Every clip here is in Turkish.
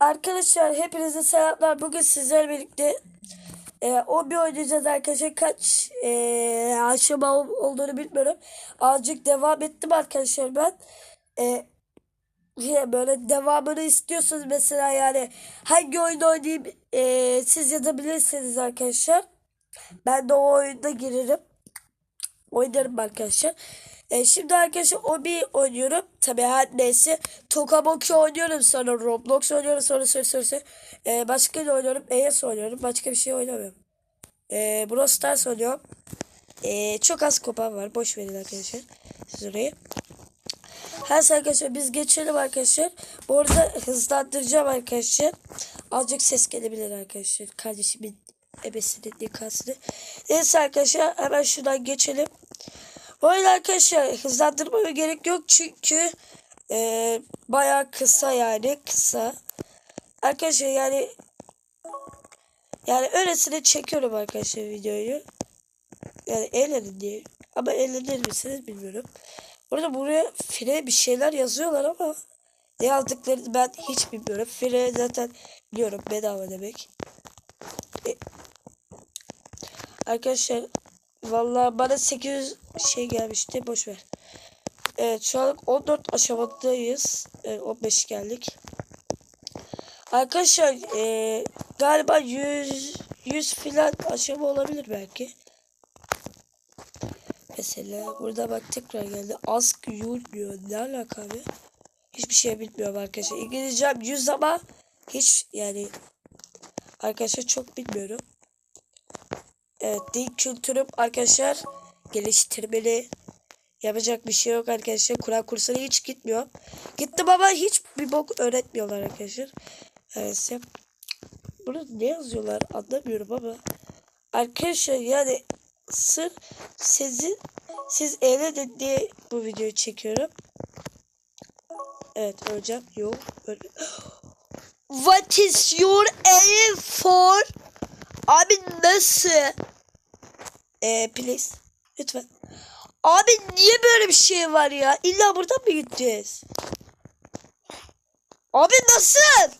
Arkadaşlar hepinize selamlar. Bugün sizlerle birlikte e, o oynayacağız arkadaşlar. Kaç e, aşama ol- olduğunu bilmiyorum. Azıcık devam ettim arkadaşlar ben. E, ya böyle devamını istiyorsanız mesela yani hangi oyunu oynayayım e, siz yazabilirsiniz arkadaşlar. Ben de o oyunda girerim. Oynarım arkadaşlar. E, şimdi arkadaşlar Obi oynuyorum. Tabii her neyse. Tokaboki oynuyorum sonra Roblox oynuyorum sonra sonra sonra. sonra. E, başka ne oynuyorum? ES oynuyorum. Başka bir şey oynamıyorum. E, Brawl Stars oynuyorum. E, çok az kopan var. Boş verin arkadaşlar. Siz orayı. Her şey arkadaşlar biz geçelim arkadaşlar. Bu arada hızlandıracağım arkadaşlar. Azıcık ses gelebilir arkadaşlar. Kardeşimin ebesinin nikahını. Neyse arkadaşlar hemen şuradan geçelim. Bu arada arkadaşlar hızlandırmaya gerek yok çünkü e, bayağı kısa yani kısa. Arkadaşlar yani yani öylesine çekiyorum arkadaşlar videoyu. Yani eğlenin diye. Ama eğlenir misiniz bilmiyorum. Burada buraya fire bir şeyler yazıyorlar ama ne yazdıklarını ben hiç bilmiyorum. Fire zaten biliyorum bedava demek. E, arkadaşlar vallahi bana 800 şey gelmişti boş ver. Evet şu an 14 aşamadayız. Evet, 15 geldik. Arkadaşlar e, galiba 100 100 filan aşama olabilir belki. Mesela burada bak tekrar geldi. Ask you diyor. Ne alaka abi? Hiçbir şey bilmiyorum arkadaşlar. İngilizcem 100 ama hiç yani arkadaşlar çok bilmiyorum. Evet dil kültürüm arkadaşlar geliştirmeli. Yapacak bir şey yok arkadaşlar. Kur'an kursuna hiç gitmiyorum. Gittim ama hiç bir bok öğretmiyorlar arkadaşlar. Evet. Burada ne yazıyorlar anlamıyorum ama. Arkadaşlar yani sırf sizin siz eğlenin diye bu videoyu çekiyorum. Evet öleceğim. Yok. Öyle. What is your aim for? Abi nasıl? Ee, please. Lütfen. Abi niye böyle bir şey var ya? İlla buradan mı gideceğiz? Abi nasıl?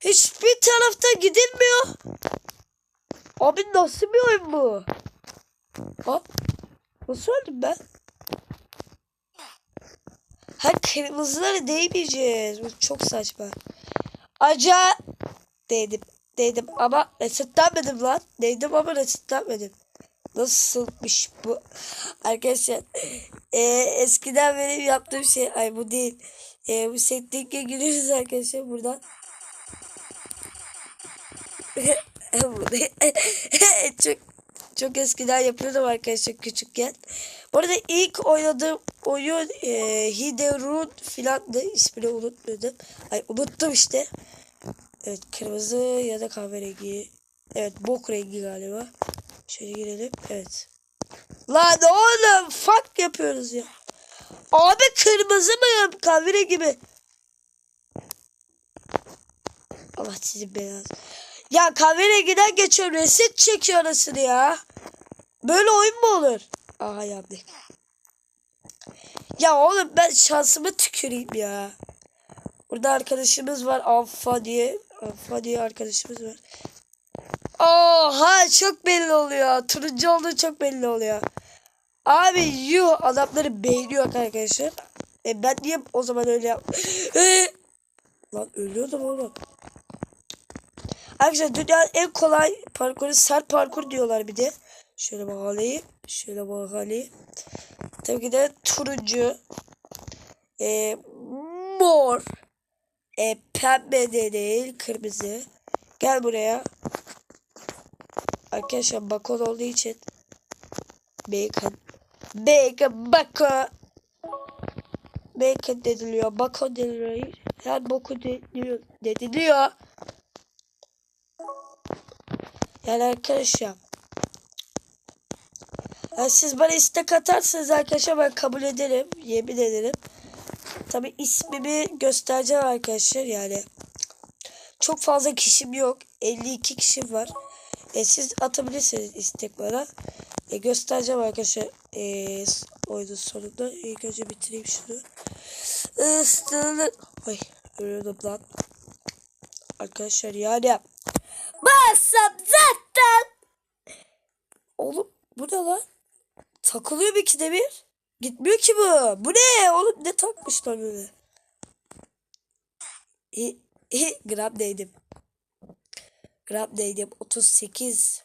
Hiçbir tarafta gidilmiyor. Abi nasıl bir oyun bu? Ha? Nasıl öldüm ben? Ha kırmızıları değmeyeceğiz. Bu çok saçma. Aca değdim. Değdim ama resetlenmedim lan. Değdim ama resetlenmedim. Nasılmış bu? Arkadaşlar e, eskiden benim yaptığım şey ay bu değil. E, bu setting'e giriyoruz arkadaşlar buradan. Çok çok eskiden yapıyordum arkadaşlar küçükken. Bu arada ilk oynadığım oyun e, Hiderun filan da ismini unutmadım. Ay unuttum işte. Evet kırmızı ya da kahverengi. Evet bok rengi galiba. Şöyle girelim. Evet. Lan oğlum fuck yapıyoruz ya. Abi kırmızı mı kahverengi mi? Allah sizin belanız. Ya kahverengiden geçiyor resim çekiyor arasını ya. Böyle oyun mu olur? Aha yandı. Ya oğlum ben şansımı tüküreyim ya. Burada arkadaşımız var. Alfa diye. Alfa diye arkadaşımız var. Oha çok belli oluyor. Turuncu olduğu çok belli oluyor. Abi yuh adamları beğeniyor arkadaşlar. E ben niye o zaman öyle yap... E, Lan ölüyordum oğlum. Arkadaşlar dünyanın en kolay parkuru sert parkur diyorlar bir de. Şöyle bakalım. Şöyle bakalım. Tabii ki de turuncu. E, mor. E, pembe de değil kırmızı. Gel buraya. Arkadaşlar bakon olduğu için bacon. Bacon bako. Bacon deniliyor. Bakon deniliyor. Her boku deniliyor. deniliyor. Yani arkadaşlar. Yani siz bana istek atarsanız arkadaşlar ben kabul ederim. Yemin ederim. Tabi ismimi göstereceğim arkadaşlar yani. Çok fazla kişim yok. 52 kişim var. E, siz atabilirsiniz istek bana. E, göstereceğim arkadaşlar. E, oyunun sonunda. İlk önce bitireyim şunu. Istılı. Ay ölüyordum lan. Arkadaşlar yani. Bassam zaten. Oğlum bu ne lan? Takılıyor bir ikide bir. Gitmiyor ki bu. Bu ne? Oğlum ne takmışlar böyle? Hi, hi, gram değdim. Gram değdim. 38.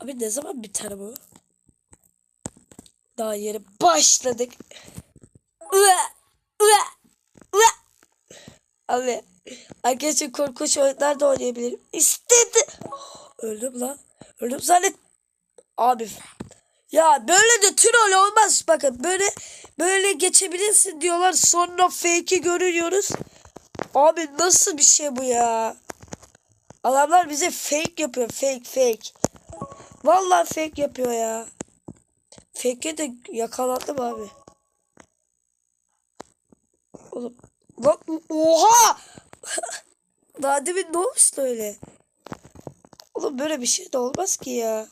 Abi ne zaman biter bu? Daha yeni başladık. Abi arkadaşlar korkunç oyunlar da oynayabilirim. İstedi. Öldüm lan. Öldüm zannet. Abi ya böyle de troll olmaz. Bakın böyle böyle geçebilirsin diyorlar. Sonra fake'i görüyoruz. Abi nasıl bir şey bu ya? Adamlar bize fake yapıyor. Fake fake. Vallahi fake yapıyor ya. Fake'e de yakalandım abi. Lan oha! Daha demin ne olmuştu öyle? Oğlum böyle bir şey de olmaz ki ya.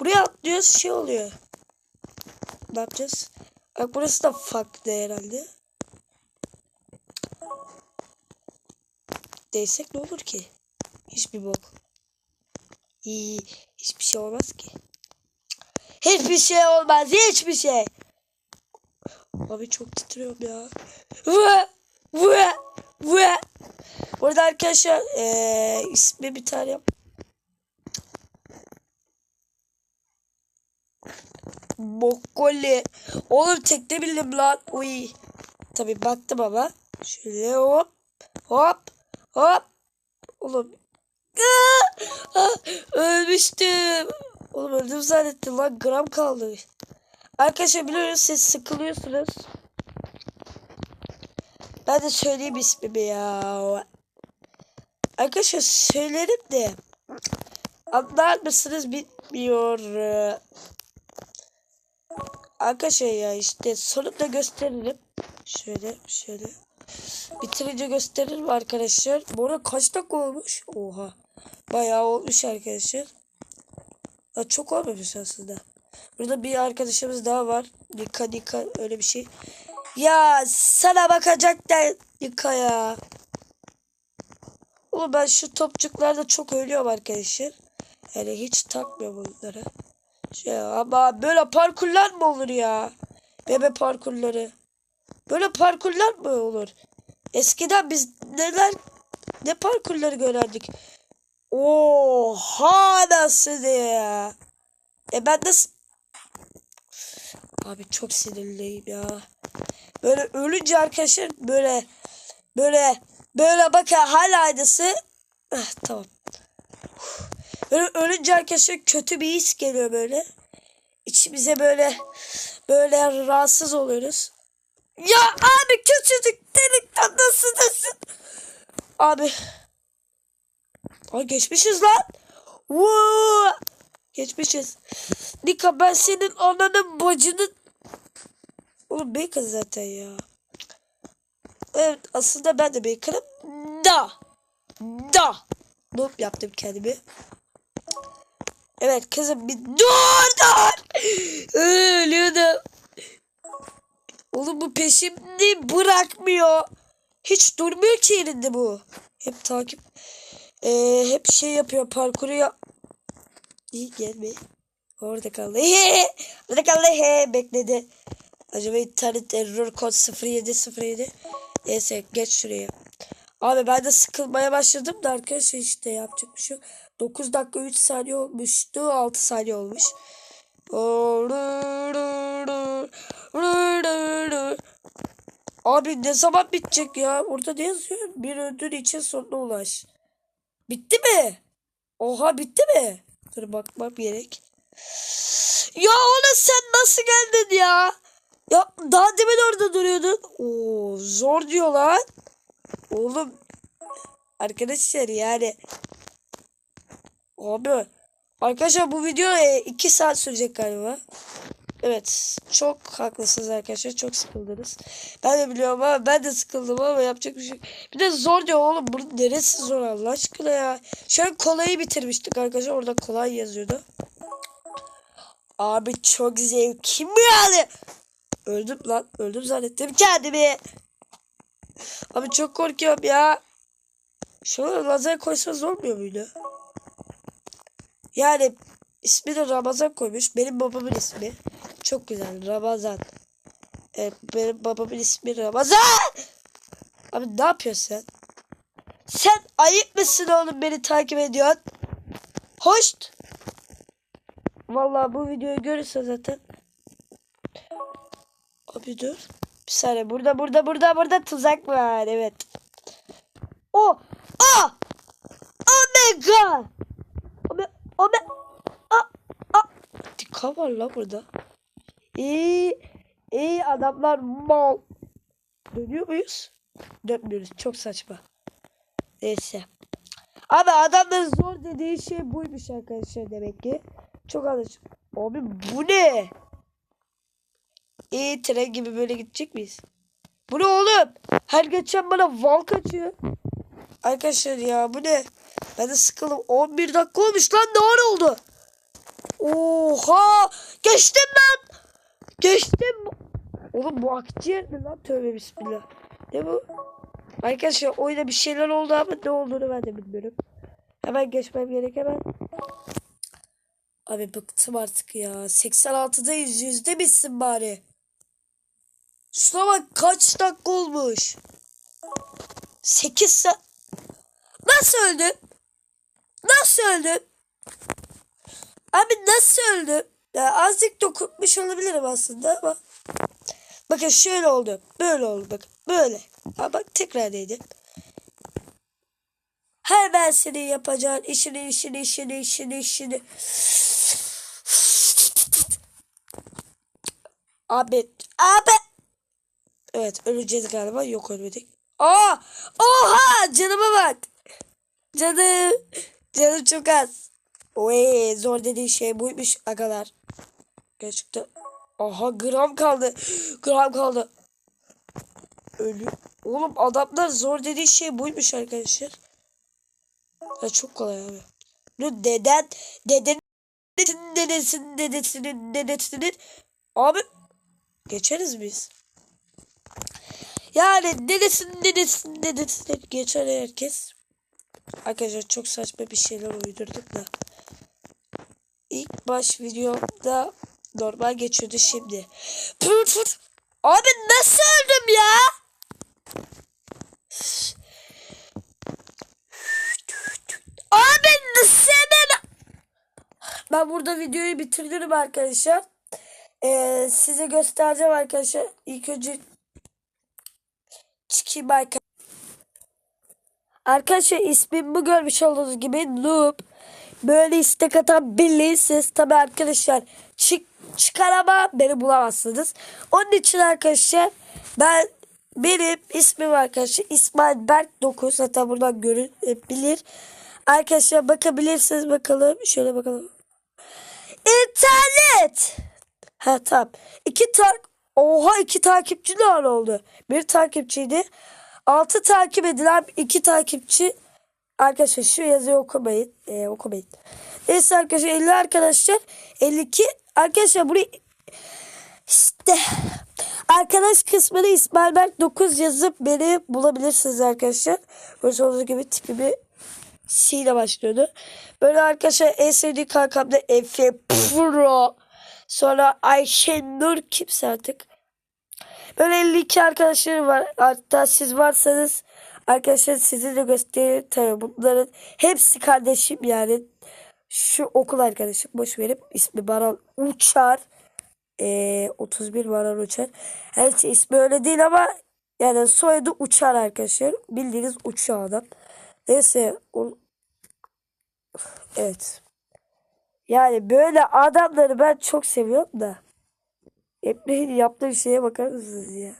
Buraya atlıyoruz şey oluyor. Ne yapacağız? Bak burası da farklı herhalde. Değsek ne olur ki? Hiçbir bok. İyi, hiçbir şey olmaz ki. Hiçbir şey olmaz, hiçbir şey. Abi çok titriyorum ya. Vı, vı, vı. Burada arkadaşlar eee ismi bir tane yap. Mokkoli. Oğlum tekte bildim lan. Uy. Tabi baktım ama. Şöyle hop. Hop. Hop. Oğlum. Ah, ölmüştüm. Oğlum öldüm zannettim lan. Gram kaldı. Arkadaşlar biliyoruz siz sıkılıyorsunuz. Ben de söyleyeyim ismimi ya. Arkadaşlar söylerim de. Anlar mısınız bilmiyorum. Arkadaşlar ya işte sonunda gösterelim. Şöyle şöyle. Bitirince gösteririm arkadaşlar. Bu arada kaç dakika olmuş? Oha. Bayağı olmuş arkadaşlar. Ha, çok olmamış aslında. Burada bir arkadaşımız daha var. Nika Nika öyle bir şey. Ya sana bakacak da Nika ya. Oğlum ben şu topçuklarda çok ölüyorum arkadaşlar. Yani hiç takmıyorum bunlara. Şey, ama böyle parkurlar mı olur ya? Bebe parkurları. Böyle parkurlar mı olur? Eskiden biz neler ne parkurları görerdik. Oha nasıl ya? E ben nasıl Abi çok sinirliyim ya. Böyle ölünce arkadaşlar böyle böyle böyle bakın hal aynısı. Ah, tamam. Böyle ölünce arkadaşlar kötü bir his geliyor böyle. İçimize böyle böyle rahatsız oluyoruz. Ya abi küçücük delikten nasıl nasıl? Abi. Ay geçmişiz lan. Vuu. Geçmişiz. Nika ben senin ananın bacının... Oğlum bacon zaten ya. Evet aslında ben de bacon'ım. Da. Da. Noob yaptım kendimi. Evet kızım bir dur dur. Ölüyordum. Oğlum bu peşimde bırakmıyor. Hiç durmuyor ki yerinde bu. Hep takip. Ee, hep şey yapıyor parkuru yap. İyi gelme. Orada kaldı. Orada kaldı. He, bekledi. Acaba internet error kod 0707. Neyse geç şuraya. Abi ben de sıkılmaya başladım da arkadaşlar işte yapacak bir şey yok. 9 dakika 3 saniye olmuştu. 6 saniye olmuş. Abi ne zaman bitecek ya? Orada ne yazıyor? Bir ödül için sonuna ulaş. Bitti mi? Oha bitti mi? Dur bakmam gerek. Ya oğlum sen nasıl geldin ya? Ya daha demin orada duruyordun. Oo zor diyor lan. Oğlum. Arkadaşlar yani. Abi. Arkadaşlar bu video 2 saat sürecek galiba. Evet. Çok haklısınız arkadaşlar. Çok sıkıldınız. Ben de biliyorum ama ben de sıkıldım ama yapacak bir şey. Bir de zor diyor oğlum. Bunun neresi zor Allah aşkına ya. An kolayı bitirmiştik arkadaşlar. Orada kolay yazıyordu. Abi çok zevkli yani. Öldüm lan. Öldüm zannettim kendimi. Abi çok korkuyorum ya. Şuna lazer koysanız olmuyor muydu? Yani ismini Ramazan koymuş. Benim babamın ismi. Çok güzel. Ramazan. Evet, benim babamın ismi Ramazan. Abi ne yapıyorsun sen? Sen ayıp mısın oğlum beni takip ediyorsun? Hoş. Vallahi bu videoyu görürse zaten. Abi dur. Bir saniye burada burada burada burada tuzak var evet. O. A. Omega. Ome. Ome. A. A. Dikkat var la burada. İyi. İyi adamlar mal. Dönüyor muyuz? Dönmüyoruz. Çok saçma. Neyse. Abi adamların zor dediği şey buymuş arkadaşlar demek ki. Çok anlaş. Abi bu ne? İyi tren gibi böyle gidecek miyiz? Bu ne oğlum? Her geçen bana val kaçıyor. Arkadaşlar ya bu ne? Ben de sıkıldım. 11 dakika olmuş lan ne oldu? Oha! Geçtim lan! Geçtim. Oğlum bu akciğer mi lan? Tövbe bismillah. Ne bu? Arkadaşlar oyunda bir şeyler oldu ama ne olduğunu ben de bilmiyorum. Hemen geçmem gerek hemen. Abi bıktım artık ya. 86'dayız yüzde bitsin bari. Şuna bak kaç dakika olmuş. 8 saat. Nasıl öldüm? Nasıl öldüm? Abi nasıl öldüm? Ya azıcık dokunmuş olabilirim aslında ama. Bakın şöyle oldu. Böyle oldu bak. Böyle. Ama bak tekrar dedim. Her ben senin yapacağın işini işini işini işini işini. Abi. Abi. Evet öleceğiz galiba. Yok ölmedik. Aa! Oha! Canıma bak. Canım. Canım çok az. Oy zor dediği şey buymuş agalar. Gerçekten. Aha gram kaldı. Gram kaldı. Ölü. Oğlum adamlar zor dediği şey buymuş arkadaşlar. Ya çok kolay abi. Bu deden dedenin dedesinin dedesinin dedesinin abi geçeriz biz. Yani dedesinin dedesinin dedesinin geçer herkes. Arkadaşlar çok saçma bir şeyler uydurduk da. İlk baş videomda normal geçiyordu şimdi. Pır pır. Abi nasıl öldüm ya? Abi senin... Ben burada videoyu bitirdim arkadaşlar. Ee, size göstereceğim arkadaşlar. İlk önce çıkayım arkadaşlar. Arkadaşlar ismimi görmüş olduğunuz gibi Noob. Böyle istek atan birliğinsiniz. Tabi arkadaşlar çık, çıkar ama beni bulamazsınız. Onun için arkadaşlar ben benim ismim arkadaşlar İsmail Berk 9. Hatta buradan görülebilir. Arkadaşlar bakabilirsiniz bakalım. Şöyle bakalım. İnternet. Ha tamam. İki tak Oha iki takipçi ara oldu? Bir takipçiydi. Altı takip edilen iki takipçi Arkadaşlar şu yazıyı okumayın. Ee, okumayın. Neyse arkadaşlar 50 arkadaşlar 52 arkadaşlar burayı işte arkadaş kısmını İsmail Berk 9 yazıp beni bulabilirsiniz arkadaşlar. Böyle olduğu gibi tipimi C ile başlıyordu. Böyle arkadaşlar en sevdiğim kankam da Efe Pro. Sonra Ayşe Nur kimse artık. Böyle 52 arkadaşlarım var. Hatta siz varsanız arkadaşlar sizi de göstereyim. Tabii bunların hepsi kardeşim yani. Şu okul arkadaşım boş verip ismi Baran Uçar. Ee, 31 Baran Uçar. Evet ismi öyle değil ama yani soyadı Uçar arkadaşlar. Bildiğiniz uçağı adam. Neyse. O... Evet. Yani böyle adamları ben çok seviyorum da. Emre'nin yaptığı şeye bakar mısınız ya?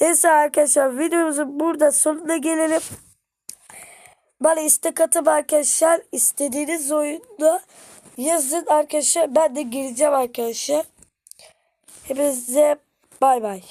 Neyse arkadaşlar videomuzun burada sonuna gelelim. Bana istek atıp arkadaşlar istediğiniz oyunda yazın arkadaşlar. Ben de gireceğim arkadaşlar. Hepinize bay bay.